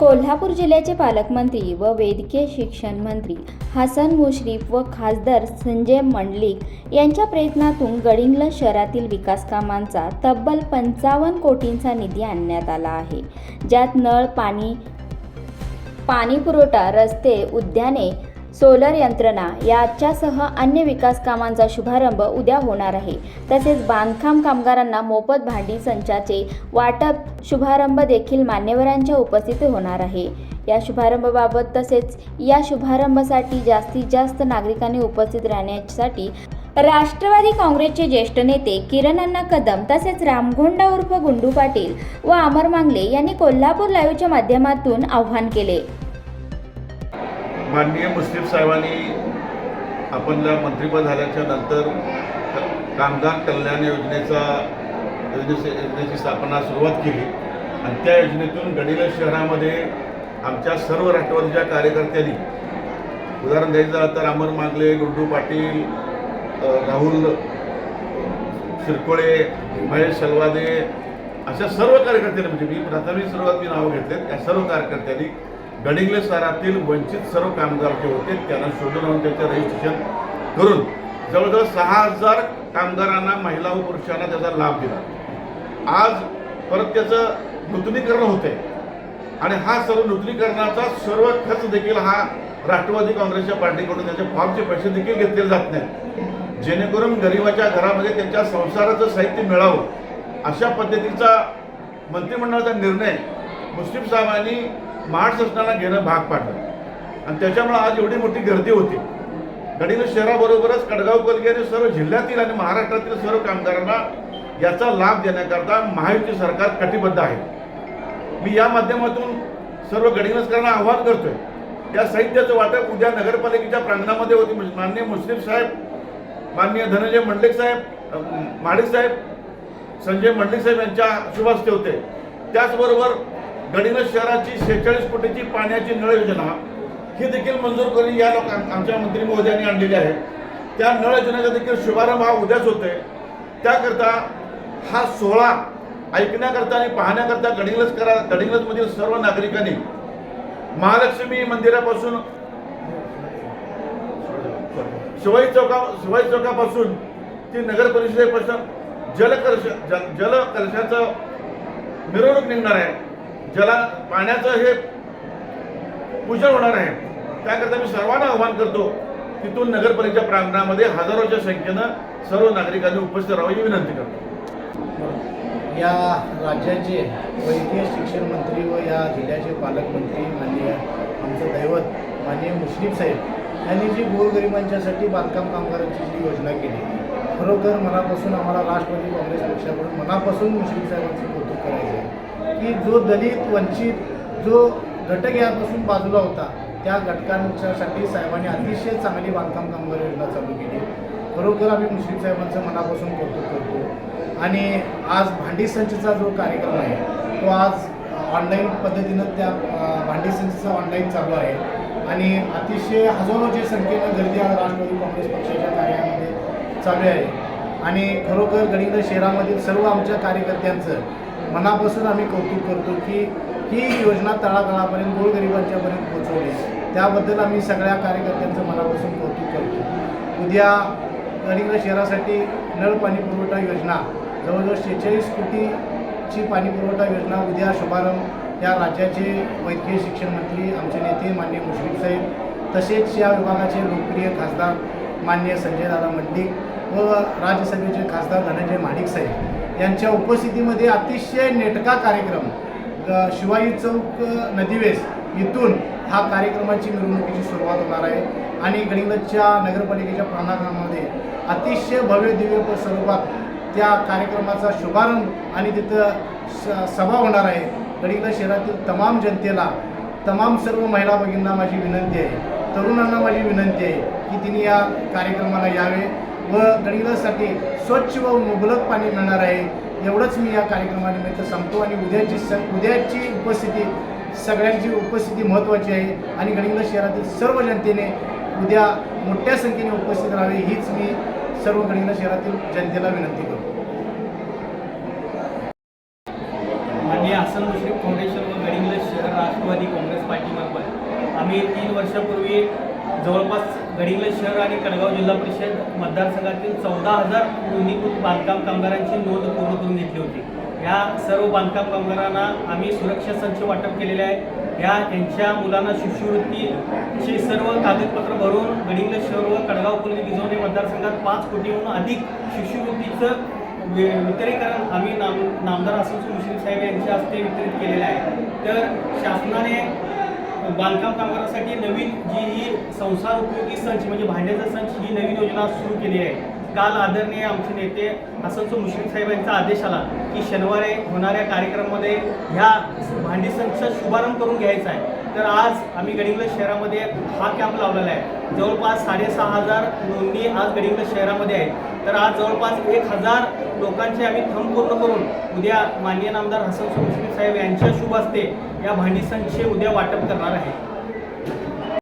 कोल्हापूर जिल्ह्याचे पालकमंत्री व वैद्यकीय शिक्षण मंत्री हसन मुश्रीफ व खासदार संजय मंडलिक यांच्या प्रयत्नातून गडिंग्लज शहरातील विकास कामांचा तब्बल पंचावन्न कोटींचा निधी आणण्यात आला आहे. ज्यात नळ पाणी पाणी पुरवठा रस्ते उद्याने सोलर यंत्रणा याच्यासह अन्य विकास कामांचा शुभारंभ उद्या होणार आहे. तसेच बांधकाम कामगारांना मोफत भांडी संचाचे वाटप शुभारंभ देखील मान्यवरांच्या उपस्थितीत होणार आहे. या शुभारंभाबाबत तसेच या शुभारंभासाठी जास्तीत जास्त नागरिकांनी उपस्थित राहण्यासाठी राष्ट्रवादी काँग्रेसचे ज्येष्ठ नेते किरण अण्णा कदम तसेच रामगोंडा उर्फ गुंडू पाटील व अमर मांगले यांनी कोल्हापूर लाईव्हच्या माध्यमातून आव्हान केले. माननीय मुस्लिम साहेबांनी आपणला मंत्रिपद झाल्याच्यानंतर कामगार कल्याण योजनेचा योजनेची स्थापना सुरुवात केली. आणि त्या योजनेतून गडिंग्लज शहरामध्ये आमच्या सर्व राष्ट्रवादीच्या कार्यकर्त्यांनी उदाहरण द्यायचं झालं तर अमर मांगले गुड्डू पाटील राहुल शिरकोळे महेश सलवादे अशा सर्व कार्यकर्त्यांनी म्हणजे मी प्राथमिक सुरुवात मी नावं घेतले त्या सर्व कार्यकर्त्यांनी गडिंग्लज शहरातील वंचित सर्व कामगार जे होते त्यांना शोधून आणून त्याचं रजिस्ट्रेशन करून जवळजवळ सहा हजार कामगारांना महिला व पुरुषांना त्याचा लाभ दिला. आज परत त्याचं नूतनीकरण होते आणि हा सर्व नूतनीकरणाचा सर्व खर्च देखील हा राष्ट्रवादी काँग्रेसच्या पार्टीकडून त्याच्या फॉर्मचे पैसे देखील घेतले जात नाहीत. जेणेकरून गरिबाच्या घरामध्ये त्यांच्या संसाराचं साहित्य मिळावं. अशा पद्धतीचा मंत्रिमंडळाचा निर्णय मुस्लिम साहेबांनी महाराष्ट्र घेणं भाग पाडलं. आणि त्याच्यामुळे आज एवढी मोठी गर्दी होती. गडिंग्लज शहराबरोबरच कडगाव कलगी सर्व जिल्ह्यातील आणि महाराष्ट्रातील सर्व कामगारांना याचा लाभ देण्याकरता महायुती सरकार कटिबद्ध आहे. मी या माध्यमातून सर्व गडिंग्लजकरांना आवाहन करतोय या साहित्याचं वाटप उद्या नगरपालिकेच्या प्रांगणामध्ये होती. म्हणजे माननीय मुस्लिम साहेब माननीय धनंजय मंडलिक साहेब माडिक साहेब संजय मंडलिक साहेब यांच्या शुभास्ते होते. त्याचबरोबर गडिंग्लज शहराची शेहेचाळीस कोटीची पाण्याची नळ योजना ही देखील मंजूर करून या लोक आमच्या मंत्री महोदयांनी आणलेली आहे. त्या नळ योजनेचा देखील शुभारंभ हा उद्याच होतोय. त्याकरता हा सोहळा ऐकण्याकरता आणि पाहण्याकरता गडिंगलज करा गडिंगलजमधील सर्व नागरिकांनी महालक्ष्मी मंदिरापासून शिवाई चौका शिवाई चौकापासून ती नगर परिषदेपासून जलकर्ष जल जलकलशाचं मिरवणूक निघणार आहे. ज्याला पाण्याचं हे पूजन होणार आहे त्याकरता मी सर्वांना आवाहन करतो तिथून नगरपालिकेच्या प्रांगणामध्ये हजारोच्या संख्येनं सर्व नागरिकांनी उपस्थित राहावी विनंती करतो. या राज्याचे वैद्यकीय शिक्षण मंत्री व या जिल्ह्याचे पालकमंत्री माननीय आमचं दैवत माननीय मुश्रीफ साहेब यांनी जी गोरगरिबांच्यासाठी बांधकाम कामगारांची जी योजना केली खरोखर मनापासून आम्हाला राष्ट्रवादी काँग्रेस पक्षाकडून मनापासून मुश्रीफ साहेबांचं कौतुक करायचं आहे. की जो दलित वंचित जो घटक यापासून बाजूला होता त्या घटकांच्यासाठी साहेबांनी अतिशय चांगली बांधकाम कामगार योजना चालू केली. खरोखर आम्ही मुश्रीफ साहेबांचं मनापासून कौतुक करतो. आणि आज भांडी संचचा जो कार्यक्रम आहे तो आज ऑनलाईन पद्धतीनं त्या भांडी संचचा ऑनलाईन चालू आहे. आणि अतिशय हजारोच्या संख्येनं गर्दी आज राष्ट्रवादी काँग्रेस पक्षाच्या कार्यामध्ये चालू आहे. आणि खरोखर गडिंग्लज शहरामधील सर्व आमच्या कार्यकर्त्यांचं मनापासून आम्ही कौतुक करतो की ही योजना तळागाळापर्यंत गोरगरिबांच्यापर्यंत पोहोचवली त्याबद्दल आम्ही सगळ्या कार्यकर्त्यांचं मनापासून कौतुक करतो. उद्या गडिंग्लज शहरासाठी नळ पाणी पुरवठा योजना जवळजवळ शेहेचाळीस कोटीची पाणी पुरवठा योजना उद्या शुभारंभ. या राज्याचे वैद्यकीय शिक्षण मंत्री आमचे नेते मान्य मुश्रीफ साहेब तसेच या विभागाचे लोकप्रिय खासदार मान्य संजय दादा मंडिक व राज्यसभेचे खासदार धनंजय महाडिक साहेब यांच्या उपस्थितीमध्ये अतिशय नेटका कार्यक्रम शिवाई शिवाजी चौक नदीवेस इथून हा कार्यक्रमाची मिरवणुकीची सुरुवात होणार आहे. आणि गडिंग्लजच्या नगरपालिकेच्या प्रांगणामध्ये अतिशय भव्य दिव्य स्वरूपात त्या कार्यक्रमाचा शुभारंभ आणि तिथं स सभा होणार आहे. गडिंग्लज शहरातील तमाम जनतेला तमाम सर्व महिला भगिनींना माझी विनंती आहे तरुणांना माझी विनंती आहे की तिने या कार्यक्रमाला यावे. व गडिंग्लजसाठी स्वच्छ व मुबलक पाणी मिळणार आहे. एवढंच मी या कार्यक्रमानिमित्त सांगतो आणि उद्याची स उद्याची उपस्थिती सगळ्यांची उपस्थिती महत्त्वाची आहे आणि गडिंग्लज शहरातील सर्व जनतेने उद्या मोठ्या संख्येने उपस्थित राहावे हीच मी सर्व गडिंग्लज शहरातील जनतेला विनंती करतो. माननीय हसन मुश्रीफ फाउंडेशन व गडिंग्लज शहर राष्ट्रवादी काँग्रेस पार्टीमार्फत आम्ही तीन वर्षापूर्वी जवळपास गडिंग्लज शहर आणि कडगाव जिल्हा परिषद मतदारसंघातील चौदा हजार नोंदणीकृत बांधकाम कामगारांची नोंद पूर्ण करून घेतली होती. या सर्व बांधकाम कामगारांना आम्ही सुरक्षा संच वाटप केलेले आहे. या त्यांच्या मुलांना शिष्यवृत्तीचे सर्व कागदपत्र भरून गडिंग शहर व कडगाव पोलीस गिजवणे मतदारसंघात पाच कोटीहून अधिक शिष्यवृत्तीचं वि- वितरीकरण आम्ही नाम नामदार असून मुश्रीफ साहेब यांच्या हस्ते वितरित केलेलं आहे. तर शासनाने बांधकाम कामगारांसाठी नवीन जी ही संसार उपयोगी संच म्हणजे भांड्याचा संच ही नवीन योजना सुरू केली आहे. काल आदरणीय आमचे नेते हसनसो मुश्रीफ साहेब यांचा आदेश आला की शनिवारी होणाऱ्या कार्यक्रमामध्ये ह्या भांडी संचचा शुभारंभ करून घ्यायचा आहे. तर आज आम्ही गडिंग्लज शहरामध्ये हा कॅम्प लावलेला आहे. जवळपास साडेसहा हजार नोंदणी आज गडिंग्लज शहरामध्ये आहे तर आज जवळपास एक हजार लोकांचे आम्ही थंब पूर्ण करून उद्या माननीय नामदार हसन मुश्रीफ साहेब यांच्या शुभ हस्ते या भांडी उद्या वाटप करणार आहे.